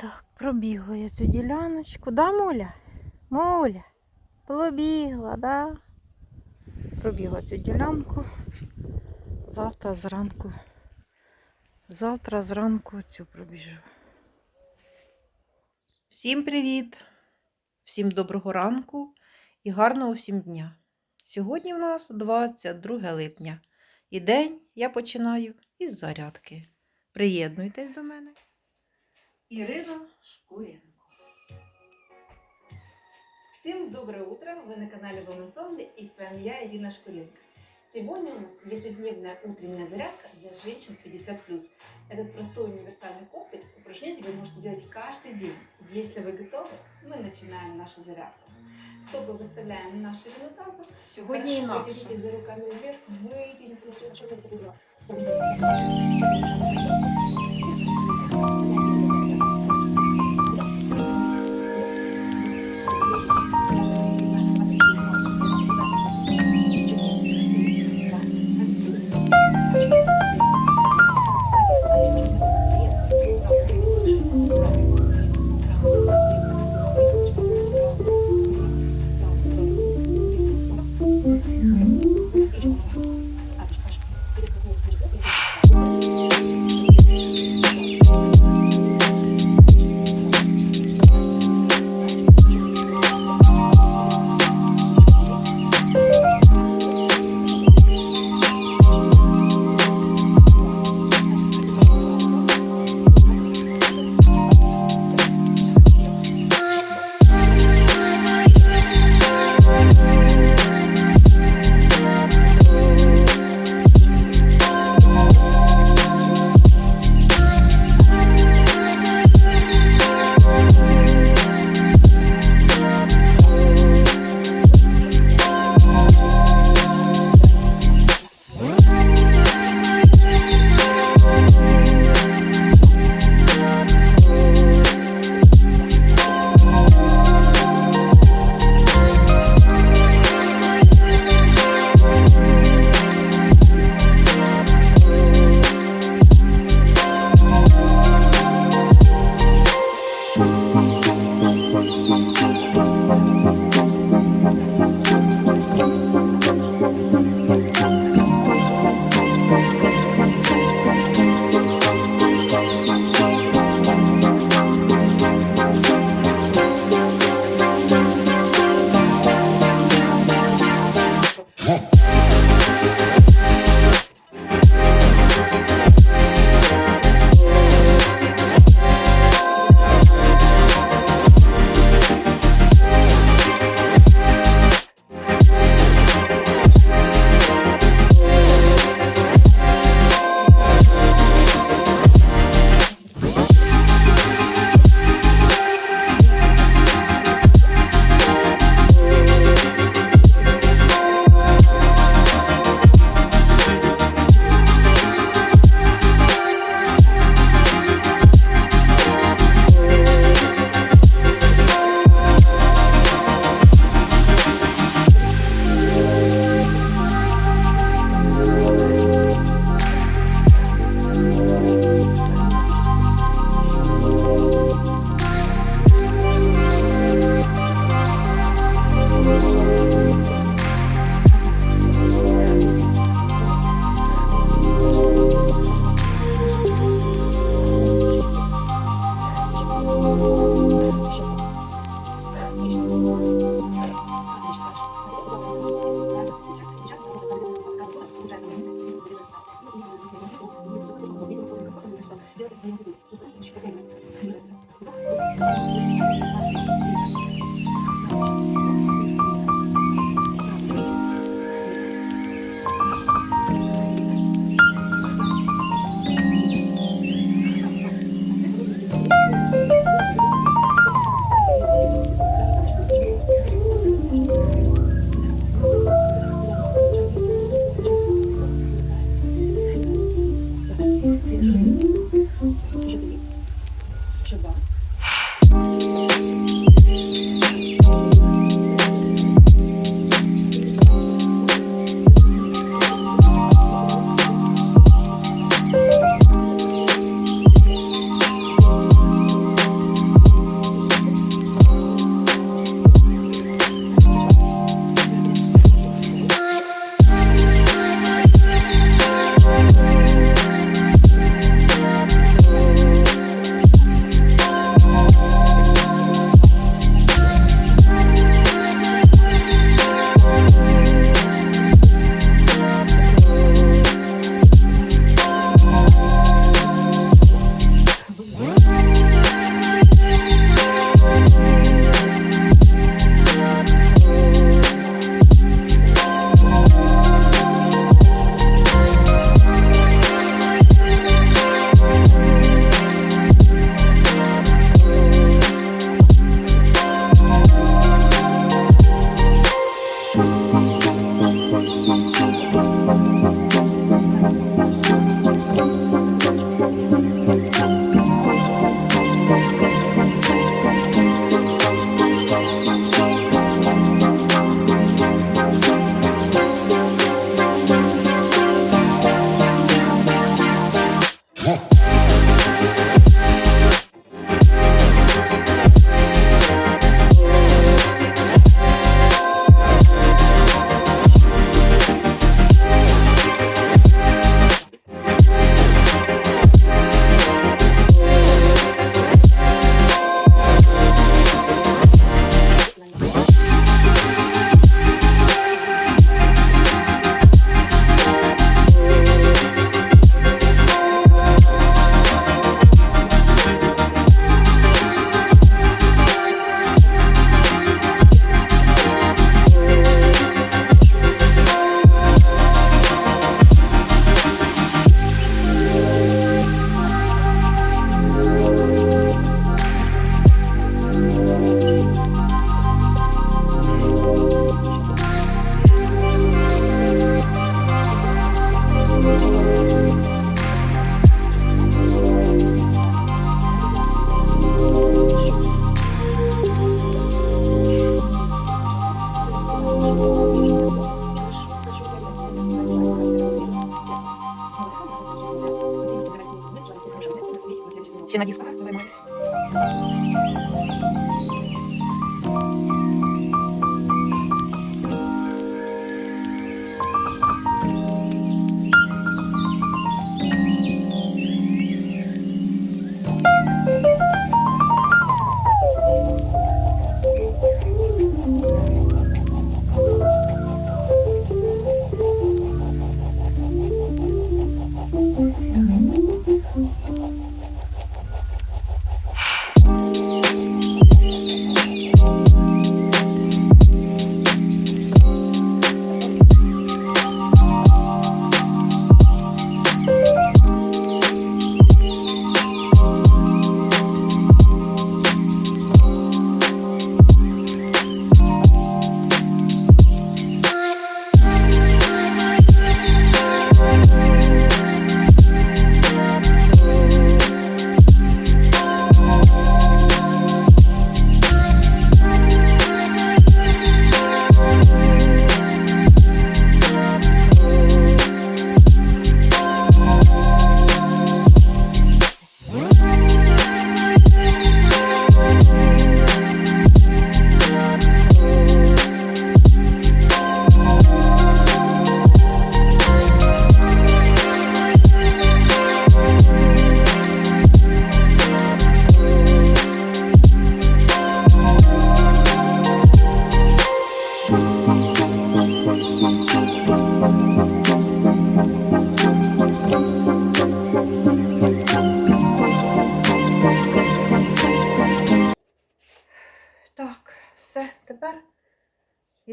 Так, пробігла я цю діляночку. Да, Муля? Муля, пробігла, да? Пробігла цю ділянку. Завтра зранку. Завтра зранку цю пробіжу. Всім привіт! Всім доброго ранку і гарного всім дня. Сьогодні в нас 22 липня. І день я починаю із зарядки. Приєднуйтесь до мене. Ірина Шкуренко. Всем доброе утро! Вы на канале Women's Only и с вами я, Ирина Шкуренко. Сегодня у нас ежедневная утренняя зарядка для женщин 50+. Этот простой универсальный комплекс упражнений вы можете делать каждый день. Если вы готовы, мы начинаем нашу зарядку. Стопы выставляем на ширину таза. Сьогодні Хорошо інакше. потянитесь за руками вверх, вытяните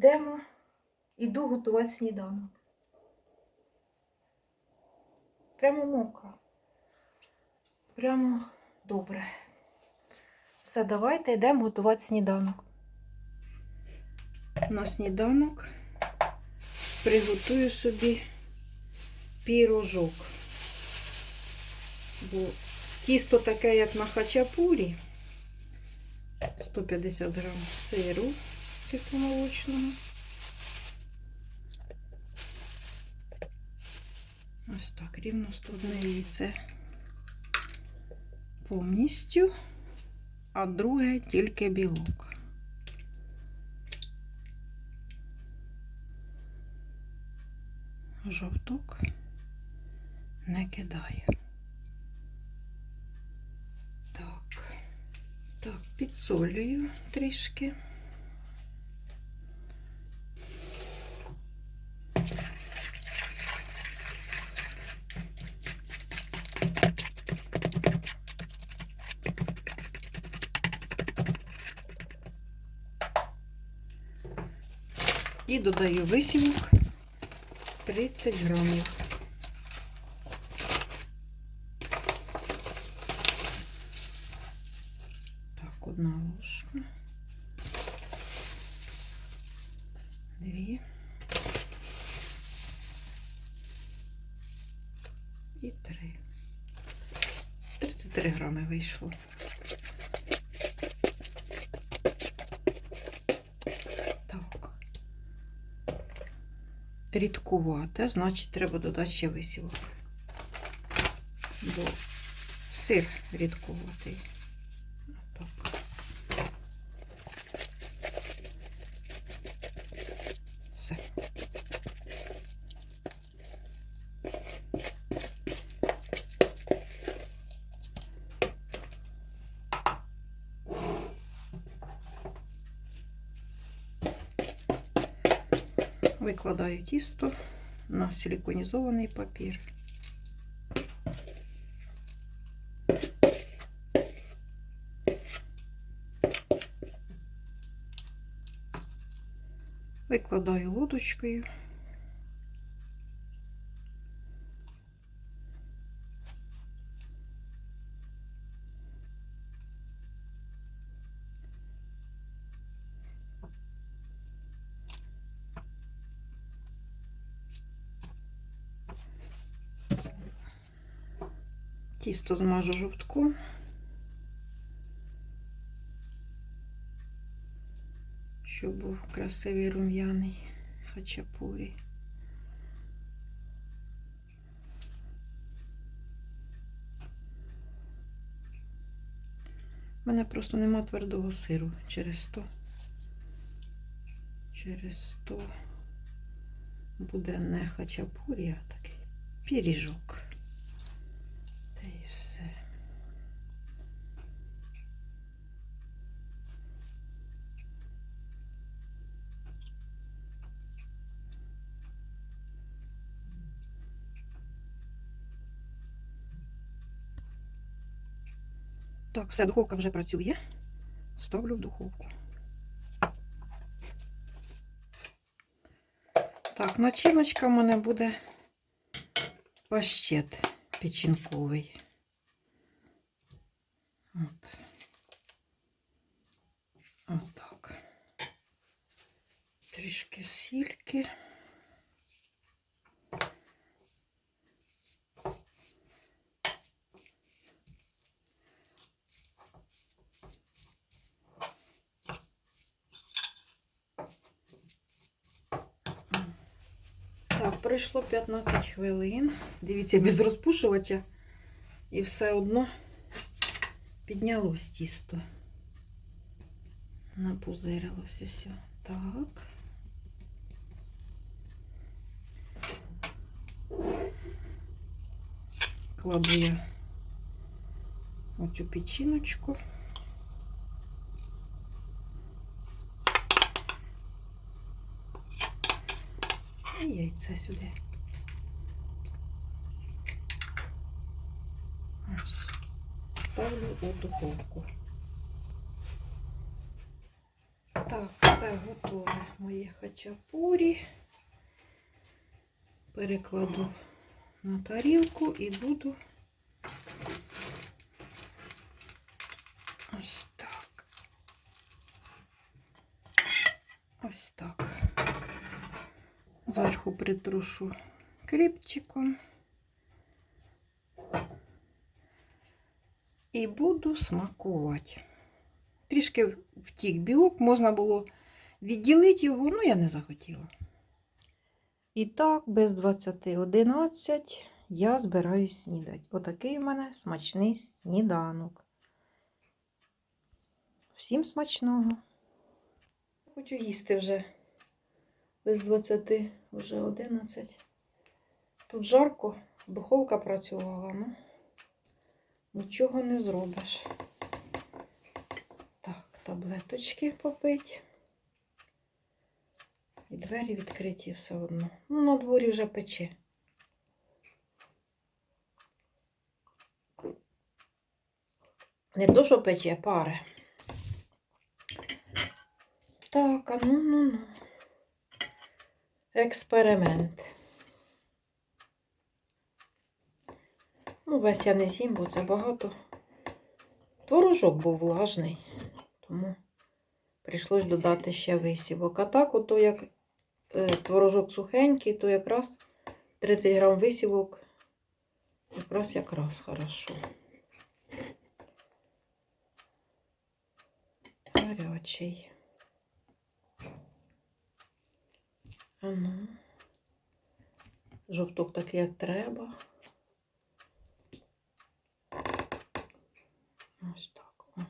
йдемо, іду готувати сніданок. Прямо мокро. Прямо добре. Все, давайте йдемо готувати сніданок. На сніданок приготую собі пірожок. Бо тісто таке, як на хачапурі. 150 грам сиру кисломолочного. Ось так, рівно 101 яйце повністю, а друге тільки білок. Жовток не кидаю. Так. Так, підсолюю трішки. І додаю висівок 30 грамів. Так, одна ложка. Дві. І три. 33 грами вийшло. Рідкувате, значить треба додати ще висівок. Бо сир рідкуватий. Отак. Все. Викладаю тісто на силіконізований папір. Викладаю лодочкою. Тісто змажу жовтком. Щоб був красивий рум'яний хачапурі. У мене просто нема твердого сиру через то. Через то буде не хачапурі, а такий пиріжок. Все. Так, все, духовка вже працює. Ставлю в духовку. Так, начиночка в мене буде пащет печінковий. От. Отак. Трішки сільки. Пройшло 15 хвилин. Дивіться, без розпушувача. І все одно піднялось тісто. Напузирилося все. Так. Кладу я оцю печіночку. І яйця сюди. Ставлю у духовку. Так, все готове моє хачапурі. Перекладу на тарілку і буду ось так. Ось так. Зверху притрушу кріпчиком. І буду смакувати. Трішки втік білок, можна було відділити його, ну я не захотіла. І так, без 20.11 я збираюсь снідати. Отакий у мене смачний сніданок. Всім смачного. Хочу їсти вже без 20, вже 11. Тут жарко, духовка працювала, ну нічого не зробиш. Так, таблеточки попить. І двері відкриті все одно. Ну, на дворі вже пече. Не то, що пече, пари. Так, а ну ну ну. Експеримент. Ну, весь я не з'їм, бо це багато. Творожок був влажний, тому прийшлось додати ще висівок. А так, ото як е, творожок сухенький, то якраз 30 грам висівок, якраз якраз хорошо. Гарячий. А ну. Жовток такий, як треба. Ось так. О.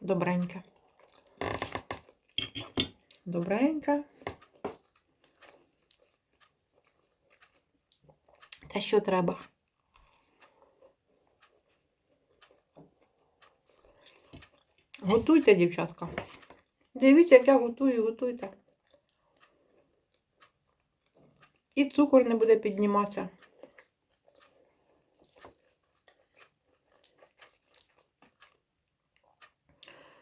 Добреньке. Добреньке. Те, що треба. Готуйте, дівчатка. Дивіться, як я готую, готуйте. І цукор не буде підніматися.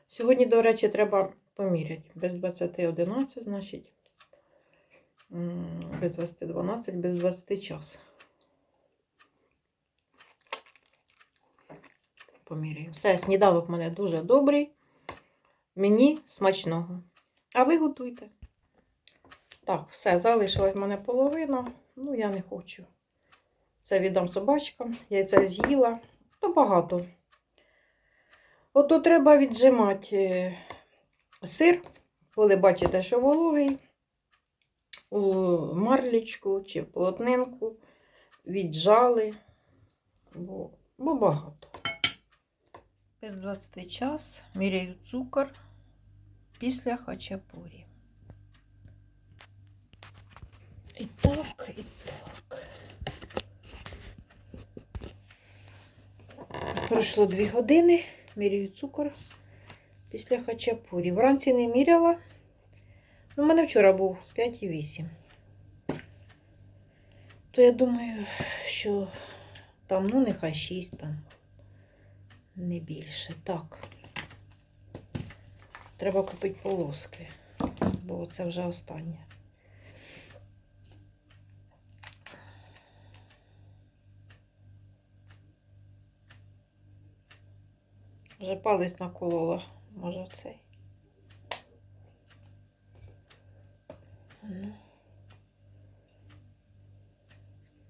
Сьогодні, до речі, треба поміряти. Без 20.11, значить. Без 20.12, без 20 час. Поміряю. Все, сніданок в мене дуже добрий. Мені смачного. А ви готуйте. Так, все, залишилась в мене половина. Ну, я не хочу. Це віддам собачкам. Яйця з'їла. То багато. Ото треба віджимати е, сир, коли бачите, що вологий, у марлічку чи в полотнинку віджали, бо, бо багато. Без 20 час міряю цукор після хачапурі. І так, і так. Пройшло 2 години, міряю цукор після хачапурі. Вранці не міряла. Ну, у мене вчора був 5,8. То я думаю, що там, ну, нехай 6 там. Не більше. Так. Треба купити полоски, бо це вже останнє. Вже палець наколола, може цей.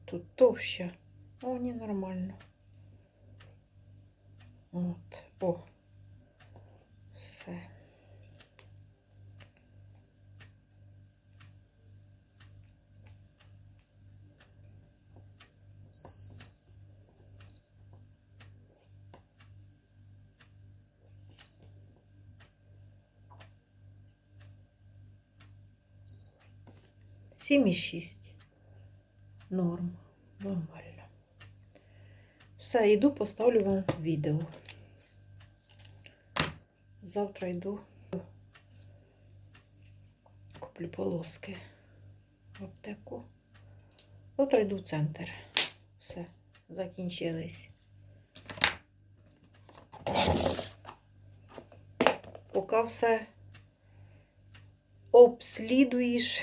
Тут товще. О, не нормально. От, о. Все. Сім і шість. Норм. Нормально. Все, йду, поставлю вам відео. Завтра йду. Куплю полоски в аптеку. Завтра йду в центр. Все, закінчились. Поки все обслідуєш,